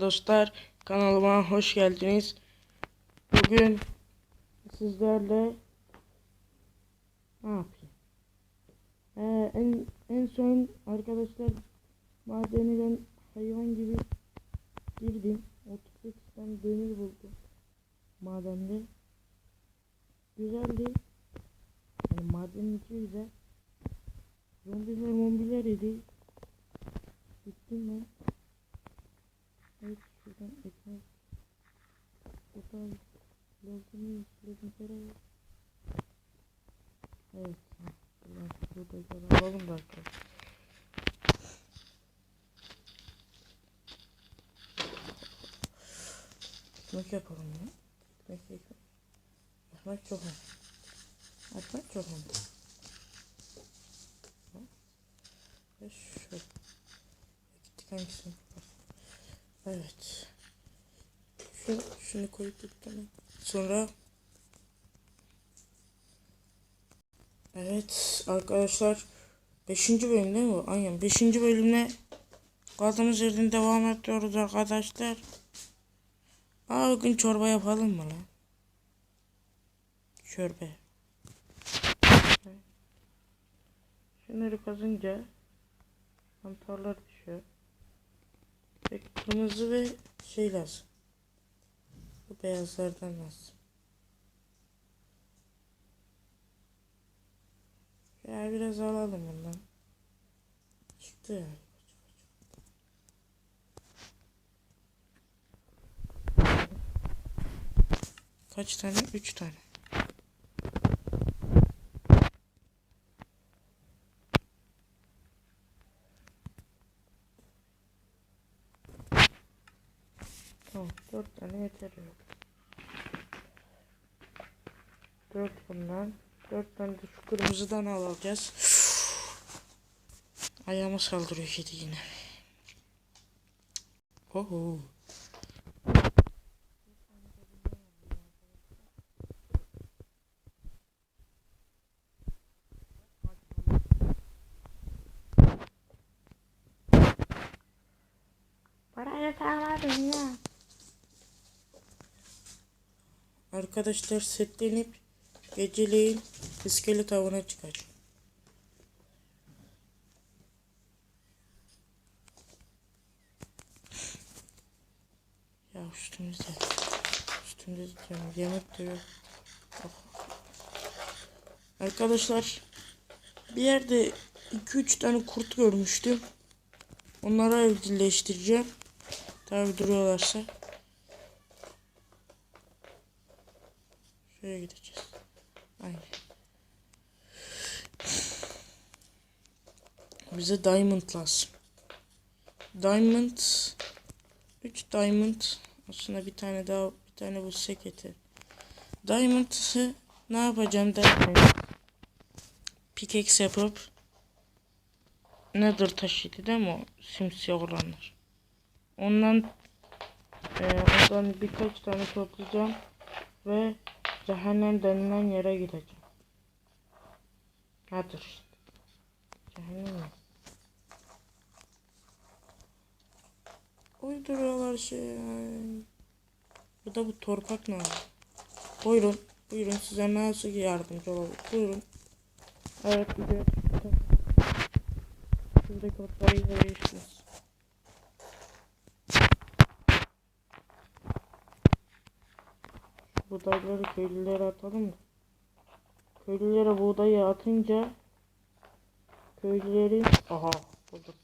Dostlar kanalıma hoş geldiniz. Bugün sizlerle ne yapayım? Ee, en, en son arkadaşlar madeni ben hayvan gibi girdim. 38 tane demir buldum madende. Güzeldi. Yani madenin içi güzel. Zombiler mombiler yedi. Gittim ben. Evet şuradan ekmek. Buradan lazım lazım para. Evet. Buradan burada alalım da. Ekmek yapalım ya. Ekmek ekmek. Ekmek çok önemli. Ekmek çok önemli. Ve şöyle. Gittik hangisini? Evet. Şu, şunu koyup tuttum. Sonra Evet arkadaşlar 5. bölüm değil mi? Aynen 5. bölümle kaldığımız yerden devam ediyoruz arkadaşlar. Aa bugün çorba yapalım mı lan? Çorba. Şunları kazınca mantarlar düşüyor. Ve kırmızı ve şey lazım. Beyazlardan lazım. Ya biraz alalım bundan. Çıktı ya. Kaç tane? Üç tane. Tamam, dört tane yeter yok. Dört bundan. Dört tane de şu kırmızıdan alacağız. Ayağıma saldırıyor kedi yine. Oho. Arkadaşlar setlenip geceleyin iskelet avına çıkar. Ya üstümüzde. Üstümüzde diyorum. Yemek. Oh. Arkadaşlar bir yerde 2-3 tane kurt görmüştüm. Onları evcilleştireceğim. Tabi duruyorlarsa. Şuraya gideceğiz. Aynen. Bize diamond lazım. Diamond 3 diamond aslında bir tane daha bir tane bu seketi. Diamond'ı ne yapacağım derken pickaxe yapıp Nether taşıydı değil mi o simsiyah olanlar. Ondan e, ondan birkaç tane toplayacağım ve cehennem denilen yere gideceğim. Nedir işte. Cehennem mi? Uyduruyorlar şey. Bu da bu torpak ne? Buyurun. Buyurun size nasıl yardımcı olalım. Buyurun. Evet gidiyor. Şuradaki otları yiyeceksiniz. Buğdayları köylülere atalım da. Köylülere buğdayı atınca köylülerin aha buldum.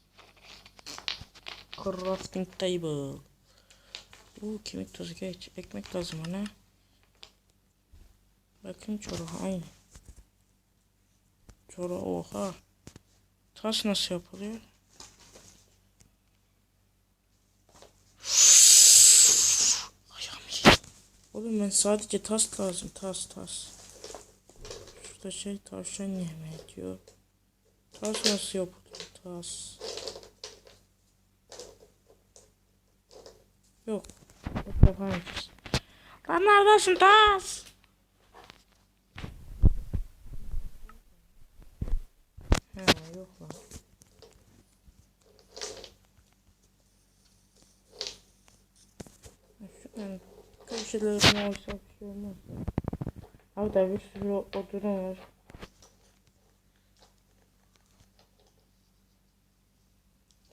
Crafting table. Bu kemik tozu geç. Ekmek lazım ona. Bakın çoru aynı. Çoru oha. Tas nasıl yapılıyor? Ben sadece tas lazım. Tas tas. Şurada şey tavşan yemeği diyor. Tas nasıl yapılıyor? Tas. Yok. Yok yapamayacağız. Lan neredesin Tas? He yok lan. Yani köşelerine olsa bir. Abi da bir sürü odun var.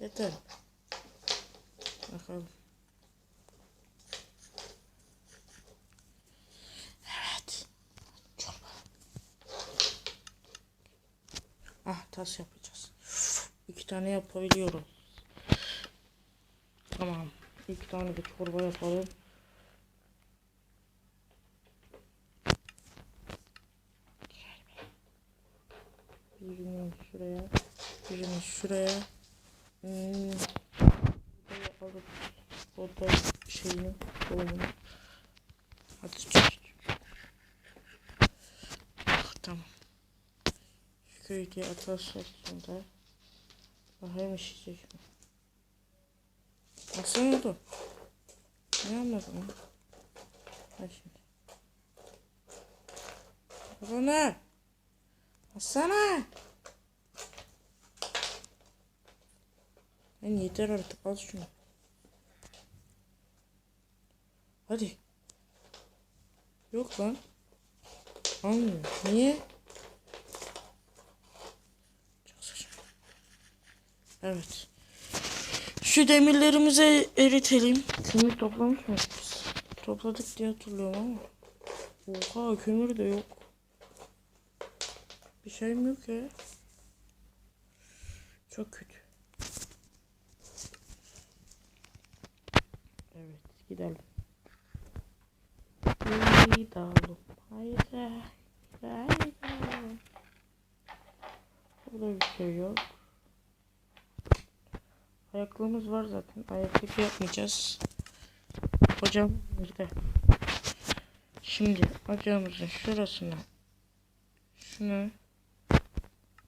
Yeter. Bakalım. Evet. Çorba. Ah tas yapacağız. İki tane yapabiliyoruz. Tamam. İki tane de çorba yapalım. Birini şuraya. Birini şuraya. Hmm. Buraya alıp oda şeyini dolabını. Hadi çık. Ah, tamam. Şu köyde atarsak sonra. Bakayım işecek mi? Nasıl oldu? Ne anladın? Ha şimdi. Bu ne? Baksana. Lan yeter artık al şunu. Hadi. Yok lan. Almıyor. Niye? Çok saçma. Evet. Şu demirlerimizi eritelim. Kömür toplamış mıyız biz? Topladık diye hatırlıyorum ama. Oha kömür de yok. Bir şeyim yok ya. Çok kötü. Evet gidelim. Gidelim. Haydi. Haydi. Burada bir şey yok. Ayaklığımız var zaten. Ayaklık yapmayacağız. Hocam nerede? Şimdi ocağımızın şurasına şunu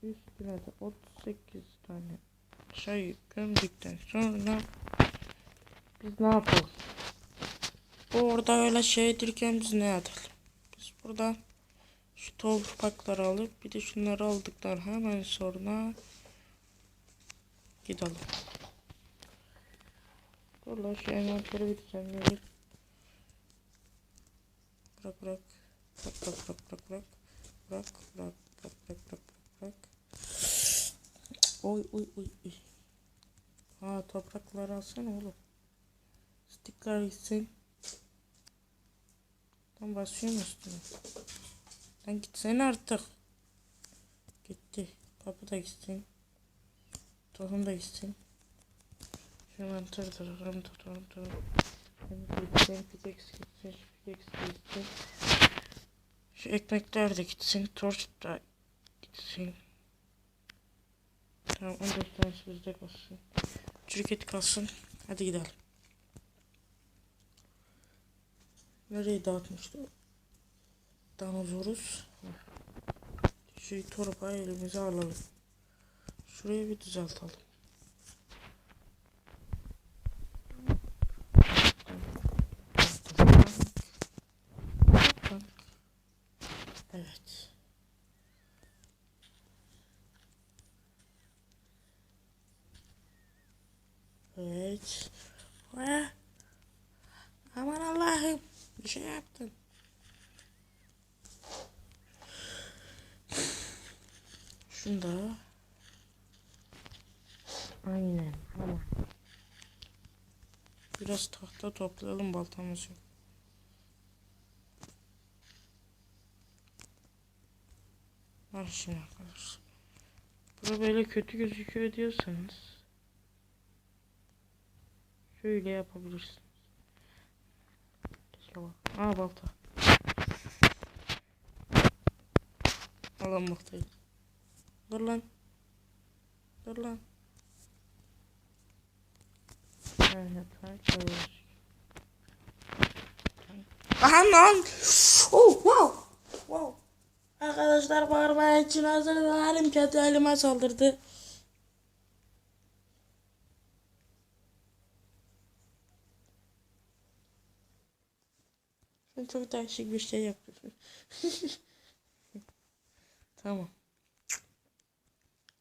üstüne de 38 tane çayı gömdükten sonra biz ne yapalım? Bu orada öyle şeydirken biz ne edelim? Biz buradan şu toprakları alıp bir de şunları aldıktan hemen sonra gidelim. Dur lan şu envanteri bir düzenleyelim. Bırak bırak. Bırak bırak bırak bırak bırak. Bırak bırak bırak bırak bırak bırak. Oy oy oy oy. Ha toprakları alsana oğlum. Stickler gitsin. Tam basıyorum üstüne. Lan gitsene artık. Gitti. Kapı da gitsin. Tohum da gitsin. Hemen tır tır tır tır tır tır. Gitsin, pickaxe gitsin, pickaxe gitsin. Şu ekmekler de gitsin, torç da gitsin. Tamam 14 tanesi bizde kalsın. Çürük kalsın. Hadi gidelim. Nereye dağıtmıştı? Danozorus. Şu torbayı elimize alalım. Şurayı bir düzeltelim. Evet. Evet. Ve aman Allah'ım şey yaptım. Şunda. Aynen. Tamam. Biraz tahta toplayalım baltamız yok. Bak şimdi arkadaşlar. Bura böyle kötü gözüküyor diyorsanız şöyle yapabilirsiniz. Bak. Aa balta. Alan baltayı. Dur lan. Dur lan. Aha lan. Oh wow. Wow. Arkadaşlar bağırmaya için hazır halim kötü elime saldırdı. Çok değişik bir şey yapıyorsun. tamam.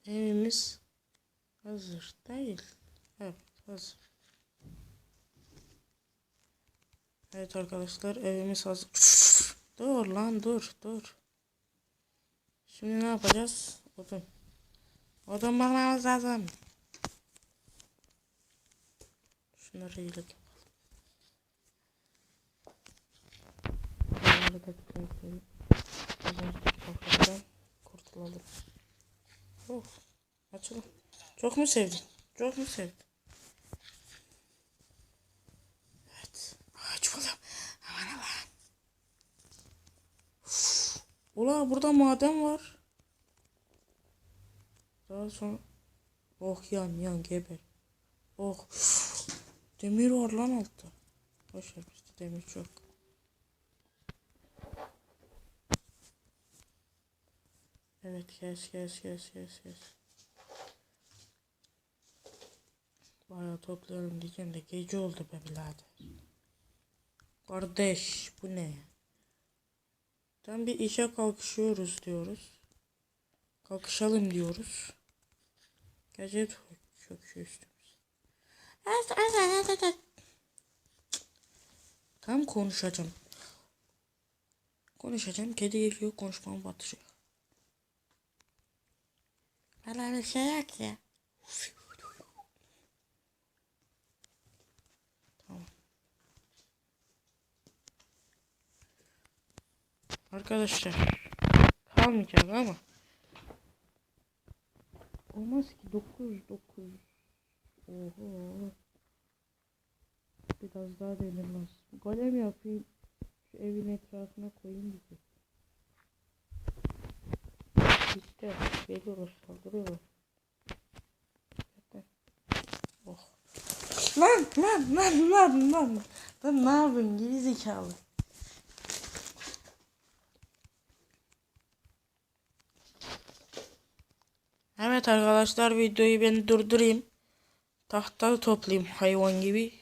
Evimiz hazır değil. Evet hazır. Evet arkadaşlar evimiz hazır. dur lan dur dur. Şimdi ne yapacağız? Odun. Odun bakmamız lazım. Şunları iyilik Bunları da önceki kafadan kurtulalım. Oh, açalım. Çok mu sevdin? Çok mu sevdin? Evet. Aç buldum. Aman. Uf. Ula burada maden var. Daha sonra... Oh yan yan geber. Oh. Demir var lan altta. Boşver bizde demir çok. Evet kes kes kes kes kes. Bayağı toplayalım diyeceğim de gece oldu be birader. Kardeş bu ne? Tam bir işe kalkışıyoruz diyoruz. Kalkışalım diyoruz. Gece çöküyor üstümüz. Tam konuşacağım. Konuşacağım. Kedi geliyor konuşmamı batırıyor. Öyle bir şey yok ya. Tamam. Arkadaşlar kalmayacak ama. Olmaz ki 9 9 Oho. Biraz daha lazım golem yapayım şu evin etrafına koyayım bizi işte geliyorlar saldırıyorlar oh lan lan lan lan lan lan ne yapıyorsun geri zekalı Evet arkadaşlar videoyu ben durdurayım. Tahta toplayayım hayvan gibi.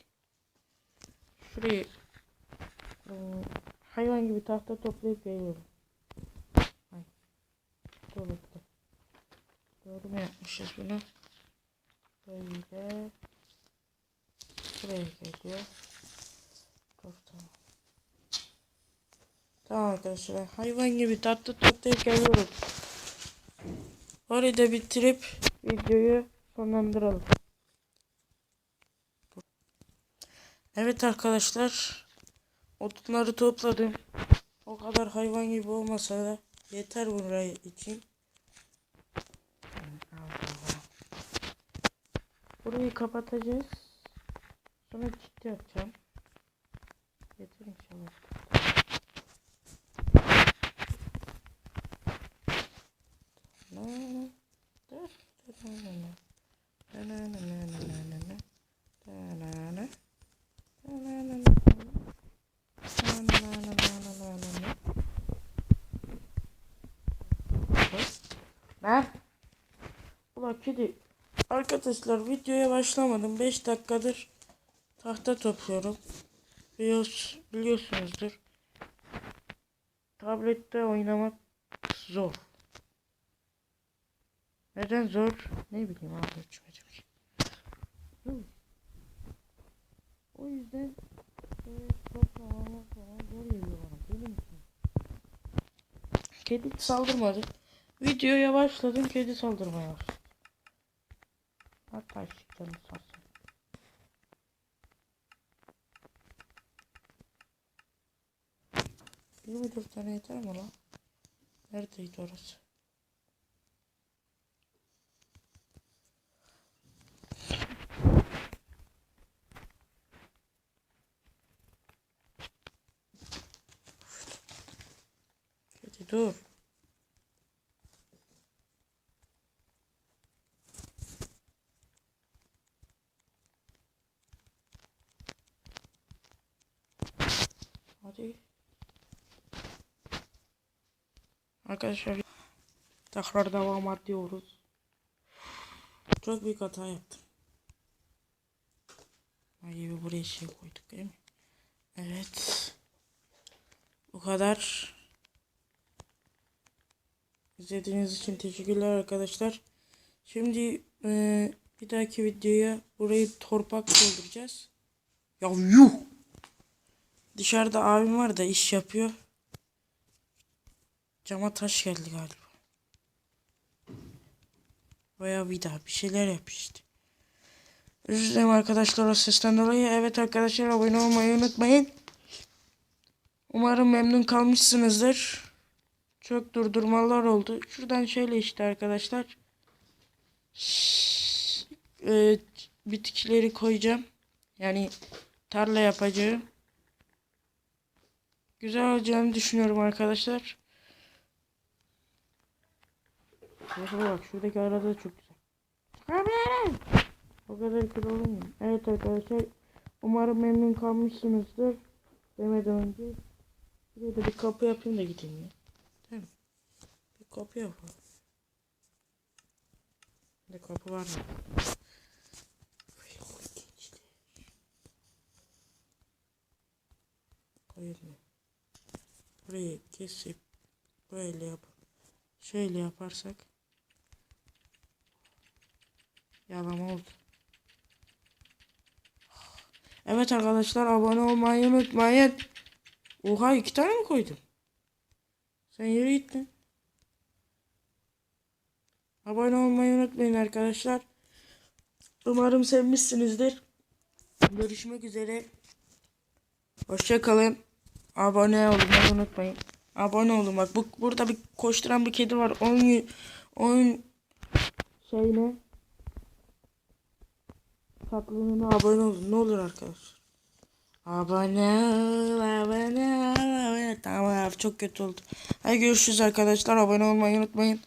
Şurayı ıı, hayvan gibi tahta toplayıp. Ay. Dur bekle. Doğru mu yapmışız bunu? Böyle. Buraya geliyor. Dur tamam. Tamam arkadaşlar hayvan gibi tahta toplayıp geliyorum. Orayı da bitirip videoyu sonlandıralım. Evet arkadaşlar. Odunları topladım. O kadar hayvan gibi olmasa da yeter buraya için. Burayı kapatacağız. Sonra ciddi yapacağım. Yeter inşallah. Ben Ula kedi Arkadaşlar videoya başlamadım 5 dakikadır tahta topluyorum Biliyoruz, biliyorsunuzdur Tablette oynamak zor neden zor? Ne bileyim abi gitmiş. O yüzden e, toplamamak falan zor geliyor bana. Kedi saldırmadı. Videoya başladım kedi saldırmaya başladı. Dört tane yeter mi lan? Neredeydi orası? Kedi dur. Hadi. Arkadaşlar tekrar devam ediyoruz. Çok büyük hata yaptım. Ay buraya şey koyduk değil mi? Evet. Bu kadar. İzlediğiniz için teşekkürler arkadaşlar. Şimdi e, bir dahaki videoya burayı torpak dolduracağız. Ya yuh! Dışarıda abim var da iş yapıyor. Cama taş geldi galiba. Veya bir daha bir şeyler yapmıştı. Özür dilerim arkadaşlar o sesten dolayı. Evet arkadaşlar abone olmayı unutmayın. Umarım memnun kalmışsınızdır. Çok durdurmalar oldu. Şuradan şöyle işte arkadaşlar. Şşş, e, bitkileri koyacağım. Yani tarla yapacağım. Güzel olacağını düşünüyorum arkadaşlar. Şuraya bak şuradaki arada da çok güzel. Abi! O kadar kilo olmuyor. Evet arkadaşlar. Umarım memnun kalmışsınızdır. Demeden önce. Buraya da bir kapı yapayım da gideyim ya. Mi? Bir kapı yapalım. Bir kapı var mı? Koyalım. Burayı kesip böyle yap. Şöyle yaparsak yalama oldu. Evet arkadaşlar abone olmayı unutmayın. Oha iki tane mi koydum? Sen yürü gittin. Abone olmayı unutmayın arkadaşlar. Umarım sevmişsinizdir. Görüşmek üzere. Hoşça kalın. Abone olmayı unutmayın. Abone olun bak. Bu, burada bir koşturan bir kedi var. Onun onun şeyine tatlılığına abone olun. Ne olur arkadaşlar. Abone abone abone. Tamam abi çok kötü oldu. Hadi görüşürüz arkadaşlar. Abone olmayı unutmayın.